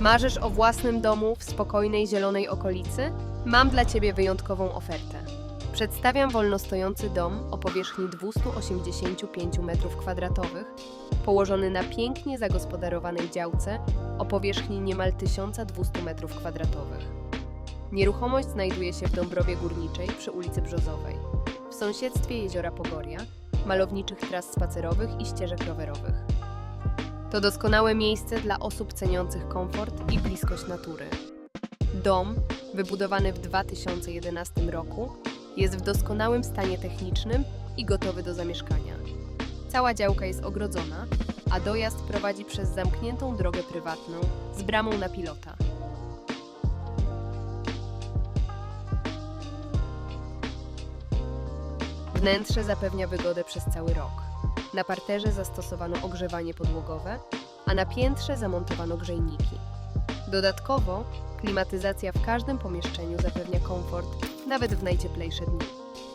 Marzysz o własnym domu w spokojnej, zielonej okolicy? Mam dla Ciebie wyjątkową ofertę. Przedstawiam wolnostojący dom o powierzchni 285 m2, położony na pięknie zagospodarowanej działce o powierzchni niemal 1200 m2. Nieruchomość znajduje się w Dąbrowie Górniczej przy ulicy Brzozowej, w sąsiedztwie jeziora Pogoria, malowniczych tras spacerowych i ścieżek rowerowych. To doskonałe miejsce dla osób ceniących komfort i bliskość natury. Dom, wybudowany w 2011 roku, jest w doskonałym stanie technicznym i gotowy do zamieszkania. Cała działka jest ogrodzona, a dojazd prowadzi przez zamkniętą drogę prywatną z bramą na pilota. Wnętrze zapewnia wygodę przez cały rok. Na parterze zastosowano ogrzewanie podłogowe, a na piętrze zamontowano grzejniki. Dodatkowo klimatyzacja w każdym pomieszczeniu zapewnia komfort nawet w najcieplejsze dni.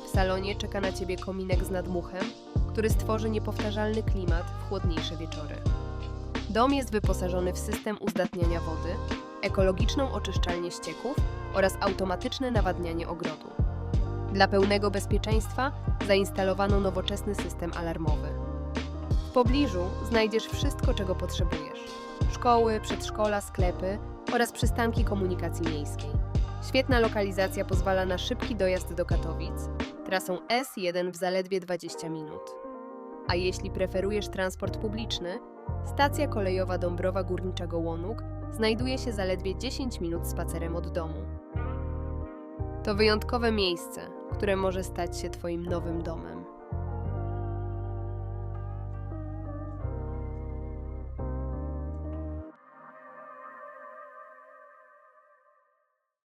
W salonie czeka na Ciebie kominek z nadmuchem, który stworzy niepowtarzalny klimat w chłodniejsze wieczory. Dom jest wyposażony w system uzdatniania wody, ekologiczną oczyszczalnię ścieków oraz automatyczne nawadnianie ogrodu. Dla pełnego bezpieczeństwa zainstalowano nowoczesny system alarmowy. Pobliżu znajdziesz wszystko, czego potrzebujesz: szkoły, przedszkola, sklepy oraz przystanki komunikacji miejskiej. Świetna lokalizacja pozwala na szybki dojazd do Katowic, trasą S1 w zaledwie 20 minut. A jeśli preferujesz transport publiczny, stacja kolejowa Dąbrowa Górnicza Gołonuk znajduje się zaledwie 10 minut spacerem od domu. To wyjątkowe miejsce, które może stać się Twoim nowym domem.